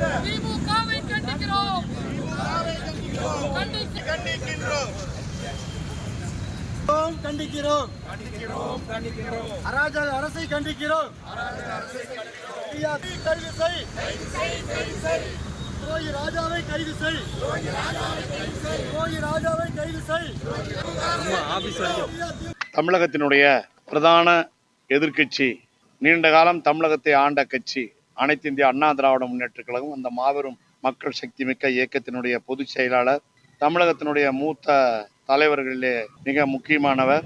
திமுகவை கண்டிக்கிறோம். கண்டிக்கிறோம். அரசை கண்டிக்கிறோம். கைது செய். ரோஹி ராஜாவை கைது செய். ரோஹி ராஜாவை கைது செய். தமிழகத்தினுடைய பிரதான எதிர்கட்சி நீண்ட காலம் தமிழகத்தை ஆண்ட கட்சி அனைத்து இந்திய அண்ணா திராவிட முன்னேற்ற கழகம் அந்த மாபெரும் மக்கள் சக்தி மிக்க இயக்கத்தினுடைய பொதுச் செயலாளர் தமிழகத்தினுடைய மூத்த தலைவர்களிலே மிக முக்கியமானவர்.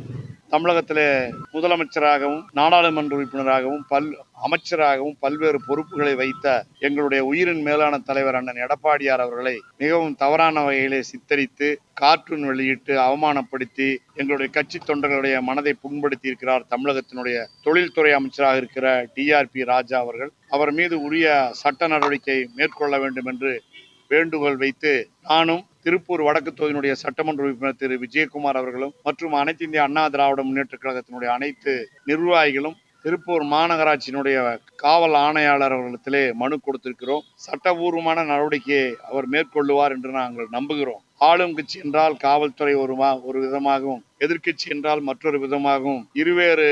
தமிழகத்திலே முதலமைச்சராகவும் நாடாளுமன்ற உறுப்பினராகவும் பல் அமைச்சராகவும் பல்வேறு பொறுப்புகளை வைத்த எங்களுடைய உயிரின் மேலான தலைவர் அண்ணன் எடப்பாடியார் அவர்களை மிகவும் தவறான வகையிலே சித்தரித்து கார்ட்டூன் வெளியிட்டு அவமானப்படுத்தி எங்களுடைய கட்சி தொண்டர்களுடைய மனதை புண்படுத்தி இருக்கிறார் தமிழகத்தினுடைய தொழில்துறை அமைச்சராக இருக்கிற டிஆர்பி ராஜா அவர்கள். அவர் மீது உரிய சட்ட நடவடிக்கை மேற்கொள்ள வேண்டும் என்று வேண்டுகோள் வைத்து நானும் திருப்பூர் வடக்கு தொகுதியினுடைய சட்டமன்ற உறுப்பினர் திரு விஜயகுமார் அவர்களும் மற்றும் அனைத்து இந்திய அண்ணா திராவிட முன்னேற்ற கழகத்தினுடைய அனைத்து நிர்வாகிகளும் திருப்பூர் மாநகராட்சியினுடைய காவல் ஆணையாளர் அவர்களிடத்திலே மனு கொடுத்திருக்கிறோம். சட்டபூர்வமான நடவடிக்கையை அவர் மேற்கொள்ளுவார் என்று நாங்கள் நம்புகிறோம். ஆளும் கட்சி என்றால் காவல்துறை ஒரு மா- ஒரு விதமாகவும் எதிர்க்கட்சி என்றால் மற்றொரு விதமாகவும் இருவேறு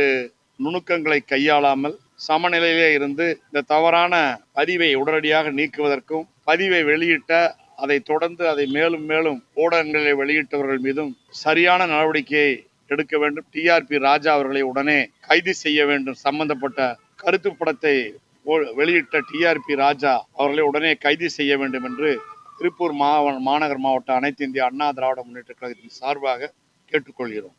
நுணுக்கங்களை கையாளாமல் சமநிலையிலே இருந்து இந்த தவறான பதிவை உடனடியாக நீக்குவதற்கும் பதிவை வெளியிட்ட அதை தொடர்ந்து அதை மேலும் மேலும் ஊடகங்களில் வெளியிட்டவர்கள் மீதும் சரியான நடவடிக்கையை எடுக்க வேண்டும். டிஆர்பி ராஜா அவர்களை உடனே கைது செய்ய வேண்டும். சம்பந்தப்பட்ட கருத்து படத்தை வெளியிட்ட டிஆர்பி ராஜா அவர்களை உடனே கைது செய்ய வேண்டும் என்று திருப்பூர் மாவ மாநகர் மாவட்ட அனைத்து இந்திய அண்ணா திராவிட முன்னேற்ற கழகத்தின் சார்பாக கேட்டுக்கொள்கிறோம்.